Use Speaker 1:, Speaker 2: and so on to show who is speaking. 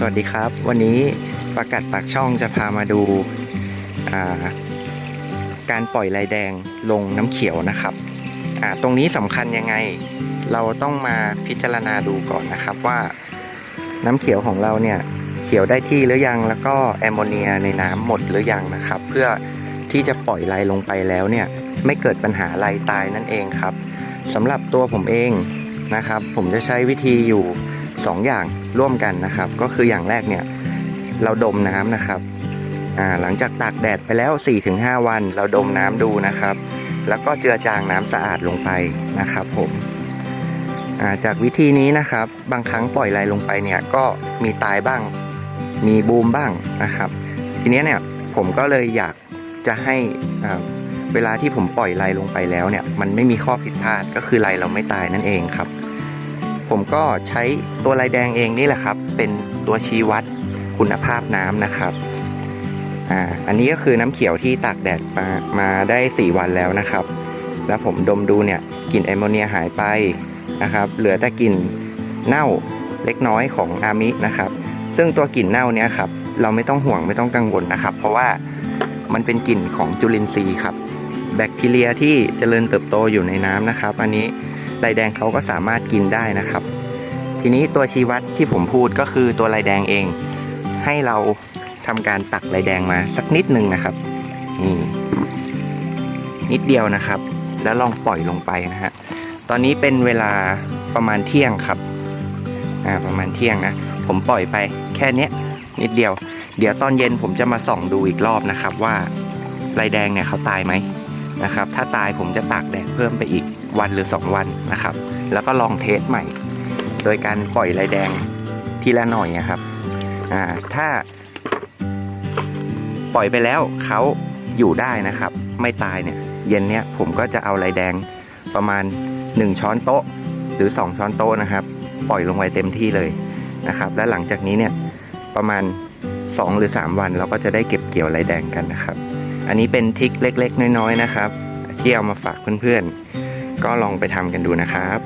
Speaker 1: สวัสดีครับ วันนี้ประกัดปากช่องจะพามาดูาการปล่อยลายแดงลงน้ำเขียวนะครับ ตรงนี้สำคัญยังไง เราต้องมาพิจารณาดูก่อนนะครับว่าน้ำเขียวของเราเนี่ยเขียวได้ที่หรือยังแล้วก็แอมโมเนียในน้ำหมดหรือยังนะครับ เพื่อที่จะปล่อยลายลงไปแล้วเนี่ยไม่เกิดปัญหาลายตายนั่นเองครับสำหรับตัวผมเองนะครับ ผมจะใช้วิธีอยู่ สองอย่างร่วมกันนะครับ ก็คืออย่างแรกเนี่ยเราดมน้ำนะครับหลังจากตากแดดไปแล้ว 4-5 วัน เราดมน้ำดูนะครับ แล้วก็เจือจางน้ำสะอาดลงไปนะครับ ผมาจากวิธีนี้นะครับ บางครั้งปล่อยลายลงไปเนี่ยก็มีตายบ้าง มีบูมบ้างนะครับ ทีนี้เนี่ยผมก็เลยอยากจะให้เวลาที่ผมปล่อยลายลงไปแล้วเนี่ย มันไม่มีข้อผิดพลาดก็คือลายเราไม่ตายนั่นเองครับ ผมก็ใช้ตัวลายแดงเองนี่แหละครับ เป็นตัวชี้วัดคุณภาพน้ำนะครับอ่าอันนี้ก็คือน้ำเขียวที่ตากแดดมามาได้ 4 วันแล้วนะครับ แล้วผมดมดูเนี่ยกลิ่นแอมโมเนียหายไปนะครับ เหลือแต่กลิ่นเน่าเล็กน้อยของอามินะครับ ซึ่งตัวกลิ่นเน่าเนี้ยครับเราไม่ต้องห่วงไม่ต้องกังวลนะครับ เพราะว่ามันเป็นกลิ่นของจุลินทรีย์ครับ แบคทีเรียที่เจริญเติบโตอยู่ในน้ำนะครับ อันนี้ ลายแดงเขาก็สามารถกินได้นะครับ ทีนี้ตัวชี้วัดที่ผมพูดก็คือตัวลายแดงเอง ให้เราทำการตักลายแดงมาสักนิดหนึ่งนะครับนี่นิดเดียวนะครับ แล้วลองปล่อยลงไปนะฮะตอนนี้เป็นเวลาประมาณเที่ยงครับอ่าประมาณเที่ยงนะผมปล่อยไปแค่เนี้ยนิดเดียว เดี๋ยวตอนเย็นผมจะมาส่องดูอีกรอบนะครับว่าลายแดงเนี่ยเขาตายไหม นะครับ ถ้าตายผมจะตากแดดเพิ่มไปอีกวันหรือ 2 วันนะครับ แล้วก็ลองเทสใหม่ โดยการปล่อยลายแดงทีละหน่อยนะครับอ่าถ้า ปล่อยไปแล้วเขาอยู่ได้นะครับ ไม่ตายเนี่ยเย็นเนี้ยผมก็จะเอาลายแดงประมาณ 1 ช้อนโต๊ะ หรือ 2 ช้อนโต๊ะนะครับ ปล่อยลงไว้เต็มที่เลยนะครับ และหลังจากนี้เนี่ยประมาณ 2 หรือ 3 วันเราก็จะได้เก็บเกี่ยวลายแดงกันนะครับ อันนี้เป็นทิกเล็ก ๆ น้อยๆนะครับ ที่เอามาฝากเพื่อนๆ ก็ลองไปทำกันดูนะครับ